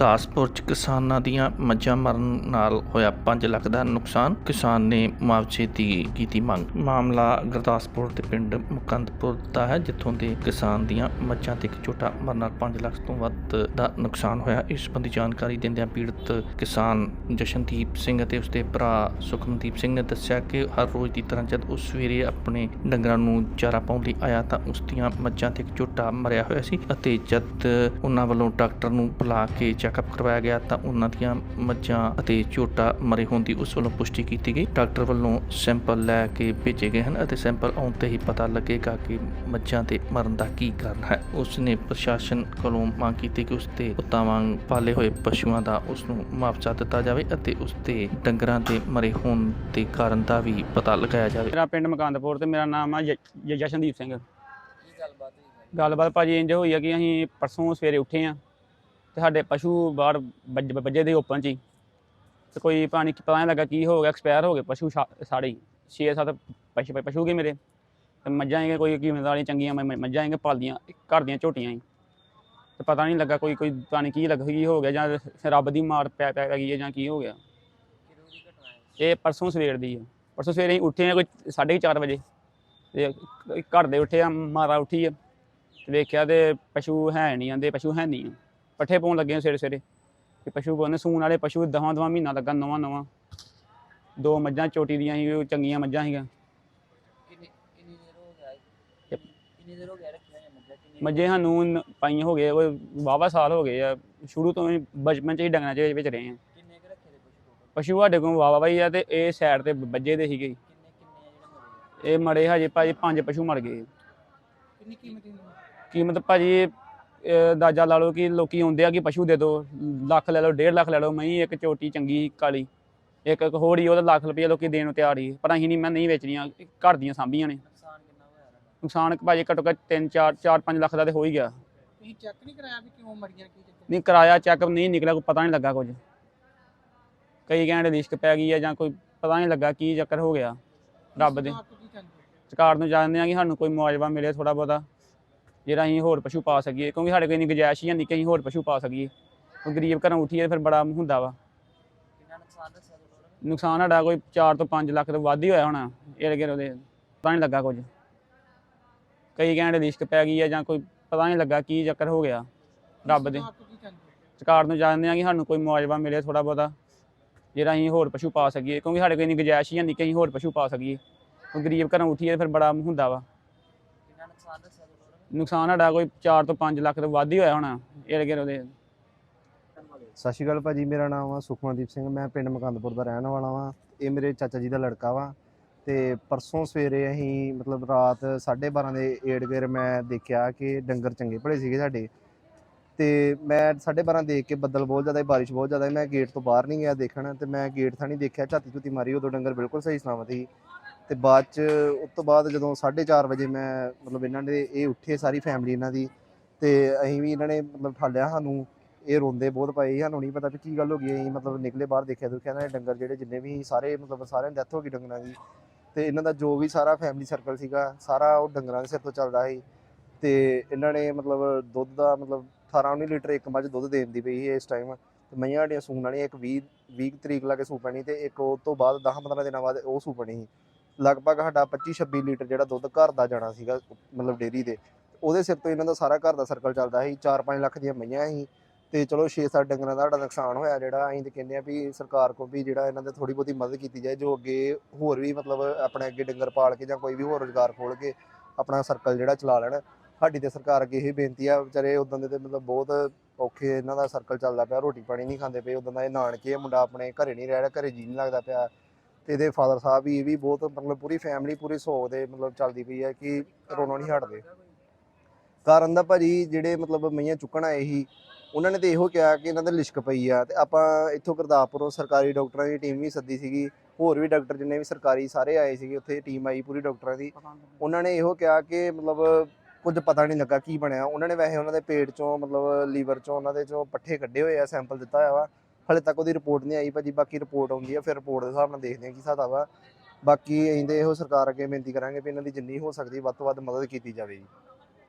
ਗੁਰਦਾਸਪੁਰ ਚ ਕਿਸਾਨਾਂ ਦੀਆਂ ਮੱਝਾਂ ਮਰਨ ਨਾਲ ਹੋਇਆ 5 ਲੱਖ ਦਾ ਨੁਕਸਾਨ। ਕਿਸਾਨ ਨੇ ਮੁਆਵਜ਼ੇ ਦੀ ਕੀਤੀ ਮੰਗ। ਮਾਮਲਾ ਗੁਰਦਾਸਪੁਰ ਦੇ ਪਿੰਡ ਮੁਕੰਦਪੁਰ ਦਾ ਹੈ, ਜਿੱਥੋਂ ਦੇ ਕਿਸਾਨ ਦੀਆਂ ਮੱਝਾਂ ਤੇ ਇੱਕ ਝੋਟਾ ਮਰਨ ਨਾਲ 5 ਲੱਖ ਤੋਂ ਵੱਧ ਦਾ ਨੁਕਸਾਨ ਹੋਇਆ। ਇਸ ਸੰਬੰਧੀ ਜਾਣਕਾਰੀ ਦਿੰਦਿਆਂ ਪੀੜਤ ਕਿਸਾਨ ਜਸ਼ਨਦੀਪ ਸਿੰਘ ਅਤੇ ਉਸਦੇ ਭਰਾ ਸੁਖਮਦੀਪ ਸਿੰਘ ਨੇ ਦੱਸਿਆ ਕਿ ਹਰ ਰੋਜ਼ ਦੀ ਤਰ੍ਹਾਂ ਜਦ ਉਸ ਸਵੇਰੇ ਆਪਣੇ ਡੰਗਰਾਂ ਨੂੰ ਚਾਰਾ ਪਾਉਣ ਲਈ ਆਇਆ ਤਾਂ ਉਸ ਦੀਆਂ ਮੱਝਾਂ ਤੇ ਇੱਕ ਝੋਟਾ ਮਰਿਆ ਹੋਇਆ ਸੀ ਅਤੇ ਜਦ ਉਹਨਾਂ ਵੱਲੋਂ ਡਾਕਟਰ ਨੂੰ ਬੁਲਾ ਕੇ ਚੈੱਕਅਪ ਕਰਵਾਇਆ ਗਿਆ ਤਾਂ ਉਹਨਾਂ ਦੀਆਂ ਮੱਝਾਂ ਅਤੇ ਝੋਟਾ ਮਰੇ ਹੋਣ ਦੀ ਉਸ ਵੱਲੋਂ ਪੁਸ਼ਟੀ ਕੀਤੀ ਗਈ। ਡਾਕਟਰ ਵੱਲੋਂ ਸੈਂਪਲ ਲੈ ਕੇ ਭੇਜੇ ਗਏ ਹਨ ਅਤੇ ਸੈਂਪਲ ਆਉਣ ਤੇ ਹੀ ਪਤਾ ਲੱਗੇਗਾ ਕਿ ਮੱਝਾਂ ਦੇ ਮਰਨ ਦਾ ਕੀ ਕਾਰਨ ਹੈ। ਉਸ ਨੇ ਪ੍ਰਸ਼ਾਸਨ ਕੋਲੋਂ ਮੰਗ ਕੀਤੀ ਕਿ ਉਸ ਤੇ ਪੁੱਤਾਂ ਵਾਂਗ ਪਾਲੇ ਹੋਏ ਪਸ਼ੂਆਂ ਦਾ ਉਸ ਨੂੰ ਮੁਆਵਜ਼ਾ ਦਿੱਤਾ ਜਾਵੇ ਅਤੇ ਉਸ ਦੇ ਡੰਗਰਾਂ ਦੇ ਮਰੇ ਹੋਣ ਦੇ ਕਾਰਨ ਦਾ ਵੀ ਪਤਾ ਲਗਾਇਆ ਜਾਵੇ। ਮੇਰਾ ਪਿੰਡ ਮਕਾਨਦਪੁਰ ਤੇ ਮੇਰਾ ਨਾਮ ਆ ਜਸ਼ਨਦੀਪ ਸਿੰਘ। ਗੱਲਬਾਤ ਭਾਜੀ ਇੰਜ ਹੋਈ ਆ ਕਿ ਅਸੀਂ ਪਰਸੋਂ ਸਵੇਰੇ ਉੱਠੇ ਆ। ਤੇ ਸਾਡੇ ਪਸ਼ੂ ਬਾਹਰ ਵੱਜ- ਵੱਜੇ ਦੇ ਓਪਨ ਚ ਹੀ। ਤੇ ਕੋਈ ਪਾਣੀ ਪਤਾ ਨਹੀਂ ਲੱਗਾ ਕੀ ਹੋ ਗਿਆ ਐਕਸਪਾਇਰ ਹੋ ਗਏ ਪਸ਼ੂ ਸਾ- ਸਾਰੇ ਹੀ। 6-7 ਪਸ਼ੂ ਪਸ਼ੂ ਗਏ ਮੇਰੇ। ਤੇ ਮੱਝਾਂ ਹੀ ਕੋਈ ਕੀਮਤ ਵਾਲੀਆਂ ਚੰਗੀਆਂ ਮ- ਮ- ਮੱਝਾਂ ਹੀ ਪਾਲਦੀਆਂ, ਘਰ ਦੀਆਂ ਝੋਟੀਆਂ ਹੀ। ਤੇ ਪਤਾ ਨਹੀਂ ਲੱਗਾ ਕੋਈ ਕੋਈ ਪਤਾ ਨਹੀਂ ਕੀ ਲੱਗ, ਕੀ ਹੋ ਗਿਆ, ਜਾਂ ਰੱਬ ਦੀ ਮਾਰ ਪੈ ਪੈ ਗਈ ਹੈ, ਜਾਂ ਕੀ ਹੋ ਗਿਆ। ਇਹ ਪਰਸੋਂ ਸਵੇਰ ਦੀ ਹੈ। ਪਰਸੋਂ ਸਵੇਰੇ ਅਸੀਂ ਉੱਠੇ ਆ ਕੋਈ 4:30 ਵਜੇ। ਤੇ ਘਰ ਦੇ ਉੱਠੇ ਆ ਮਾਰਾ ਉੱਠੀ ਆ। ਤੇ ਵੇਖਿਆ ਤੇ ਪਸ਼ੂ ਹੈ ਨਹੀਂ ਆਂਦੇ ਪਸ਼ੂ ਹੈ ਨਹੀਂ ਆ ਪੱਠੇ ਪਾਉਣ ਲੱਗੇ ਆ ਸਵੇਰੇ ਸਵੇਰੇ। ਤੇ ਪਸ਼ੂ ਕੋਨੇ ਸੂਣ ਵਾਲੇ ਪਸ਼ੂ ਦਹਾਂ ਦਹਾਂ ਮਹੀਨਾ ਲੱਗਾ ਨਵਾਂ ਨਵਾਂ। ਦੋ ਮੱਝਾਂ ਚੋਟੀ ਦੀਆਂ ਸੀ ਉਹ ਚੰਗੀਆਂ ਮੱਝਾਂ ਸੀਗੀਆਂ। ਕਿੰਨੀ ਕਿੰਨੀ ਦੇਰ ਹੋ ਗਿਆ ਯਪ। ਕਿੰਨੀ ਦੇਰ ਹੋ ਗਿਆ ਰੱਖੀਆਂ ਜਾਂ ਮੱਝਾਂ? ਕਿੰਨੀ ਮੱਝੇ ਸਾਨੂੰ ਨ- ਪਾਈਆਂ ਹੋ ਗਏ ਉਹ ਵਾਹਵਾ ਸਾਲ ਹੋ ਗਏ ਆ। ਸ਼ੁਰੂ ਤੋਂ ਹੀ ਬਚਪਨ ਚ ਹੀ ਡੰਗਰਾਂ ਚ ਵਿੱਚ ਰਹੇ ਆ ਕਿੰਨੇ ਕੁ ਰੱਖੇ ਦੇ ਪਸ਼ੂ ਸਾਡੇ ਕੋਲ ਵਾਹਵਾ ਹੀ ਆ ਤੇ ਇਹ ਸਾਈਡ ਤੇ ਵੱਜੇ ਦੇ ਸੀਗੇ। ਕਿੰਨੇ ਕਿੰਨੇ ਆ ਜਿਹੜੇ ਮਰੇ ਇਹ ਮੜੇ ਹਜੇ ਭਾਜੀ ਪੰਜ ਪਸ਼ੂ ਮਰ ਗਏ। ਕਿੰਨੀ ਕੀਮਤ ਭਾਜੀ ਅੰਦਾਜ਼ਾ ਲਾ ਲਓ ਕਿ ਲੋਕੀ ਆਉਂਦੇ ਆ ਕਿ ਪਸ਼ੂ ਦੇ ਦਿਓ ਲੱਖ ਲੈ ਲਓ 1.5 ਲੱਖ ਲੈ ਲਓ ਮਹੀਂ ਇੱਕ ਚੋਟੀ ਚੰਗੀ ਕਾਲੀ ਇੱਕ ਇੱਕ ਹੋੜੀ ਉਹਦਾ ਲੱਖ ਰੁਪਏ ਲੋਕੀ ਦੇਣ ਨੂੰ ਤਿਆਰ ਹੀ। ਪਰ ਅਸੀਂ ਨਹੀਂ ਮੈਂ ਨਹੀਂ ਵੇਚਣੀਆਂ ਘਰ ਦੀਆਂ ਸਾਂਭੀਆਂ ਨੇ। ਨੁਕਸਾਨ ਕਿੰਨਾ ਹੋਇਆ ਇਹਨਾਂ ਦਾ? ਨੁਕਸਾਨ ਭਾਜੀ ਘੱਟੋ ਘੱਟ 3 4 4 5 ਲੱਖ ਦਾ ਤੇ ਹੋ ਹੀ ਗਿਆ। ਤੁਸੀਂ ਚੈੱਕ ਨਹੀਂ ਕਰਾਇਆ ਵੀ ਕਿਉਂ ਮਰੀਆਂ ਕੀ ਚੱਕਰ? ਨਹੀਂ ਕਰਾਇਆ ਚੈੱਕ ਨਹੀਂ ਨਿਕਲਿਆ ਕੋਈ ਪਤਾ ਨਹੀਂ ਲੱਗਾ ਕੁਝ। ਕਈ ਕਹਿੰਦੇ ਰਿਸਕ ਪੈ ਗਈ ਹੈ ਜਾਂ ਕੋਈ ਪਤਾ ਨਹੀਂ ਲੱਗਾ ਕੀ ਚੱਕਰ ਹੋ ਗਿਆ। ਰੱਬ ਦੇ। ਸਰਕਾਰ ਨੂੰ ਜਾਣਦੇ ਆ ਕਿ ਸਾਨੂੰ ਕੋਈ ਮੁਆਵਜ਼ਾ ਮਿਲੇ ਥੋੜਾ ਬਹੁਤਾ। ਜਿਹੜਾ ਅਸੀਂ ਹੋਰ ਪਸ਼ੂ ਪਾ ਸਕੀਏ ਕਿਉਂਕਿ ਸਾਡੇ ਕੋਲ ਇੰਨੀ ਗੁੰਜਾਇਸ਼ ਹੀ ਨਹੀਂ ਕਿ ਅਸੀਂ ਹੋਰ ਪਸ਼ੂ ਪਾ ਸਕੀਏ। ਉਹ ਗਰੀਬ ਘਰੋਂ ਉੱਠੀਏ ਫਿਰ ਬੜਾ ਹੁੰਦਾ ਵਾ। ਕਿੰਨਾ ਨੁਕਸਾਨ ਦੱਸਿਆ ਤੁਸੀਂ ਨੁਕਸਾਨ ਸਾਡਾ ਕੋਈ 4 ਤੋਂ 5 ਲੱਖ ਤੋਂ ਵੱਧ ਹੀ ਹੋਇਆ ਹੋਣਾ ਇਹ ਲਗੇ ਉਹਦੇ ਪਤਾ ਨਹੀਂ ਲੱਗਾ ਕੁਝ। ਕਈ ਕਹਿੰਦੇ ਰਿਸਕ ਪੈ ਗਈ ਹੈ ਜਾਂ ਕੋਈ ਪਤਾ ਨਹੀਂ ਲੱਗਾ ਕੀ ਚੱਕਰ ਹੋ ਗਿਆ। ਰੱਬ ਦੇ। ਸਰਕਾਰ ਨੂੰ ਜਾਣਦੇ ਆ ਕਿ ਸਾਨੂੰ ਕੋਈ ਮੁਆਵਜ਼ਾ ਮਿਲੇ ਥੋੜਾ ਬਹੁਤਾ ਜਿਹੜਾ ਅਸੀਂ ਹੋਰ ਪਸ਼ੂ ਪਾ ਸਕੀਏ ਕਿਉਂਕਿ ਸਾਡੇ ਕੋਲ ਇੰਨੀ ਗੁੰਜਾਇਸ਼ ਹੀ ਨਹੀਂ ਕਿ ਅਸੀਂ ਹੋਰ ਪਸ਼ੂ ਪਾ ਸਕੀਏ। ਉਹ ਗਰੀਬ ਘਰੋਂ ਉੱਠੀਏ ਫਿਰ ਬੜਾ ਹੁੰਦਾ ਵਾ। ਕਿੰਨਾ ਨੁਕਸਾਨ ਦੱਸਿਆ ਤੁਸੀਂ ਨੁਕਸਾਨ ਸਾਡਾ ਕੋਈ 4 ਤੋਂ 5 ਲੱਖ ਤੋਂ ਵੱਧ ਹੀ ਹੋਇਆ ਹੋਣਾ ਇਹ ਲਗੇ ਉਹਦੇ ਸਤਿ ਸ਼੍ਰੀ ਅਕਾਲ ਭਾਜੀ, ਮੇਰਾ ਨਾਮ ਆ ਸੁਖਮਨਦੀਪ ਸਿੰਘ, ਮੈਂ ਪਿੰਡ ਮਕੰਦਪੁਰ ਦਾ ਰਹਿਣ ਵਾਲਾ ਵਾਂ। ਇਹ ਮੇਰੇ ਚਾਚਾ ਜੀ ਦਾ ਲੜਕਾ ਵਾ ਤੇ ਪਰਸੋਂ ਸਵੇਰੇ ਅਸੀਂ ਮਤਲਬ ਰਾਤ 12:30 ਦੇ ਏਡ ਗੇਰ ਮੈਂ ਦੇਖਿਆ ਕਿ ਡੰਗਰ ਚੰਗੇ ਭਲੇ ਸੀਗੇ ਸਾਡੇ। ਤੇ ਮੈਂ 12:30 ਦੇਖ ਕੇ ਬੱਦਲ ਬਹੁਤ ਜ਼ਿਆਦਾ ਬਾਰਿਸ਼ ਬਹੁਤ ਜ਼ਿਆਦਾ ਮੈਂ ਗੇਟ ਤੋਂ ਬਾਹਰ ਨਹੀਂ ਗਿਆ ਦੇਖਣ ਤੇ ਮੈਂ ਗੇਟ ਥਾਣੀ ਦੇਖਿਆ ਝਾਤੀ ਝੁੱਤੀ ਮਾਰੀ, ਉਦੋਂ ਡੰਗਰ ਬਿਲਕੁਲ ਸਹੀ ਸਲਾਮਤ ਸੀ। ਤੇ ਬਾਅਦ ਚ ਉਸ ਤੋਂ ਬਾਅਦ ਜਦੋਂ 4:30 ਵਜੇ ਮੈਂ ਮਤਲਬ ਇਹਨਾਂ ਨੇ ਇਹ ਉੱਠੇ ਸਾਰੀ ਫੈਮਿਲੀ ਇਹਨਾਂ ਦੀ ਤੇ ਅਸੀਂ ਵੀ ਇਹਨਾਂ ਨੇ ਮਤਲਬ ਠਾਲਿਆ ਸਾਨੂੰ ਇਹ ਰੋਂਦੇ ਬਹੁਤ ਪਏ ਸਾਨੂੰ ਨਹੀਂ ਪਤਾ ਵੀ ਕੀ ਗੱਲ ਹੋ ਗਈ ਅਸੀਂ ਮਤਲਬ ਨਿਕਲੇ ਬਾਹਰ ਦੇਖਿਆ ਦੁਖਿਆ ਦੇ ਡੰਗਰ ਜਿਹੜੇ ਜਿੰਨੇ ਵੀ ਸੀ, ਸਾਰੇ ਮਤਲਬ ਸਾਰਿਆਂ ਦੀ ਡੈਥ ਹੋ ਗਈ ਡੰਗਰਾਂ ਦੀ ਤੇ ਇਹਨਾਂ ਦਾ ਜੋ ਵੀ ਸਾਰਾ ਫੈਮਿਲੀ ਸਰਕਲ ਸੀਗਾ ਸਾਰਾ ਉਹ ਡੰਗਰਾਂ ਦੇ ਸਿਰ ਤੋਂ ਚੱਲਦਾ ਸੀ ਤੇ ਇਹਨਾਂ ਨੇ ਮਤਲਬ ਦੁੱਧ ਦਾ ਮਤਲਬ 18 19 ਲੀਟਰ ਇੱਕ ਮੱਝ ਦੁੱਧ ਦੇਣ ਦੀ ਪਈ ਸੀ ਇਸ ਟਾਈਮ ਤੇ ਮਈਆਂ ਸਾਡੀਆਂ ਸੂਣ ਵਾਲੀਆਂ ਇੱਕ 20 20 ਤਰੀਕ ਲਾ ਕੇ ਸੂ ਪੈਣੀ ਤੇ ਇੱਕ ਉਹ ਤੋਂ ਬਾਅਦ 10 15 ਦਿਨਾਂ ਬਾਅਦ ਉਹ ਸੂ ਪੈਣੀ ਸੀ। ਲਗਭਗ ਸਾਡਾ 25 26 ਲੀਟਰ ਜਿਹੜਾ ਦੁੱਧ ਘਰ ਦਾ ਜਾਣਾ ਸੀਗਾ, ਮਤਲਬ ਡੇਰੀ ਦੇ। ਉਹਦੇ ਸਿਰ ਤੋਂ ਇਹਨਾਂ ਦਾ ਸਾਰਾ ਘਰ ਦਾ ਸਰਕਲ ਚੱਲਦਾ ਸੀ। 4-5 ਲੱਖ ਦੀਆਂ ਮਈਆਂ ਸੀ। ਤੇ ਚਲੋ 6-7 ਡੰਗਰਾਂ ਦਾ ਸਾਡਾ ਨੁਕਸਾਨ ਹੋਇਆ ਜਿਹੜਾ, ਅਸੀਂ ਤੇ ਕਹਿੰਦੇ ਆ ਵੀ ਸਰਕਾਰ ਕੋਲ ਵੀ ਜਿਹੜਾ ਇਹਨਾਂ ਦੇ ਥੋੜੀ ਬਹੁਤੀ ਮਦਦ ਕੀਤੀ ਜਾਏ, ਜੋ ਅੱਗੇ ਹੋਰ ਵੀ ਮਤਲਬ ਆਪਣੇ ਅੱਗੇ ਡੰਗਰ ਪਾਲ ਕੇ ਜਾਂ ਕੋਈ ਵੀ ਹੋਰ ਰੋਜ਼ਗਾਰ ਖੋਲ ਕੇ ਆਪਣਾ ਸਰਕਲ ਜਿਹੜਾ ਚਲਾ ਲੈਣ। ਸਾਡੀ ਤੇ ਸਰਕਾਰ ਅੱਗੇ ਇਹ ਬੇਨਤੀ ਆ, ਵਿਚਾਰੇ ਉਦੋਂ ਦੇ ਤੇ ਮਤਲਬ ਬਹੁਤ ਔਖੇ ਇਹਨਾਂ ਦਾ ਸਰਕਲ ਚੱਲਦਾ ਪਿਆ, ਰੋਟੀ ਪਾਣੀ ਨਹੀਂ ਖਾਂਦੇ ਪਏ। ਉਦੋਂ ਦਾ ਇਹ ਨਾਨਕੇ ਆ ਮੁੰਡਾ ਆਪਣੇ ਘਰੇ ਨਹੀਂ ਰਹਿ ਰਿਹਾ, ਘਰੇ ਜੀ ਨਹੀਂ ਲੱਗਦਾ ਪਿਆ। ਤੇ ਇਹਦੇ ਫਾਦਰ ਸਾਹਿਬ ਵੀ ਇਹ ਵੀ ਬਹੁਤ ਮਤਲਬ ਪੂਰੀ ਫੈਮਿਲੀ ਪੂਰੀ ਸੋਗ ਦੇ ਮਤਲਬ ਚੱਲਦੀ ਪਈ ਹੈ ਕਿ ਰੋਣੋਂ ਨਹੀਂ ਹਟਦੇ। ਕਾਰਨ ਦਾ ਭਾਜੀ ਜਿਹੜੇ ਮਤਲਬ ਮਈਆਂ ਚੁੱਕਣ ਆਏ ਸੀ, ਉਹਨਾਂ ਨੇ ਤੇ ਇਹੋ ਕਿਹਾ ਕਿ ਇਹਨਾਂ ਦੇ ਲਿਸ਼ਕ ਪਈ ਆ ਤੇ ਆਪਾਂ ਇੱਥੋਂ ਗੁਰਦਾਸਪੁਰੋਂ ਸਰਕਾਰੀ ਡਾਕਟਰਾਂ ਦੀ ਟੀਮ ਵੀ ਸੱਦੀ ਸੀਗੀ, ਹੋਰ ਵੀ ਡਾਕਟਰ ਜਿੰਨੇ ਵੀ ਸਰਕਾਰੀ ਸਾਰੇ ਆਏ ਸੀਗੇ, ਉੱਥੇ ਟੀਮ ਆਈ ਪੂਰੀ ਡਾਕਟਰਾਂ ਦੀ। ਉਹਨਾਂ ਨੇ ਇਹੋ ਕਿਹਾ ਕਿ ਮਤਲਬ ਕੁਝ ਪਤਾ ਨਹੀਂ ਲੱਗਾ ਕੀ ਬਣਿਆ। ਉਹਨਾਂ ਨੇ ਵੈਸੇ ਉਹਨਾਂ ਦੇ ਪੇਟ ਚੋਂ ਮਤਲਬ ਲੀਵਰ ਚੋਂ ਉਹਨਾਂ ਦੇ ਚੋਂ ਪੱਠੇ ਕੱਢੇ ਹੋਏ ਆ, ਸੈਂਪਲ ਦਿੱਤਾ ਹੋਇਆ ਵਾ। ਹਲੇ ਤੱਕ ਉਹਦੀ ਰਿਪੋਰਟ ਨਹੀਂ ਆਈ, ਭਾਜੀ ਬਾਕੀ ਰਿਪੋਰਟ ਆਉਂਦੀ ਆ, ਫਿਰ ਰਿਪੋਰਟ ਦੇ ਹਿਸਾਬ ਨਾਲ ਦੇਖਦੇ ਆ ਕੀ ਹਿਸਾਬ ਵਾ ਬਾਕੀ ਅਸੀਂ ਤੇ ਇਹੋ ਸਰਕਾਰ ਅੱਗੇ ਬੇਨਤੀ ਕਰਾਂਗੇ ਵੀ ਇਹਨਾਂ ਦੀ ਜਿੰਨੀ ਹੋ ਸਕਦੀ ਵੱਧ ਤੋਂ ਵੱਧ ਮਦਦ ਕੀਤੀ ਜਾਵੇ ਜੀ।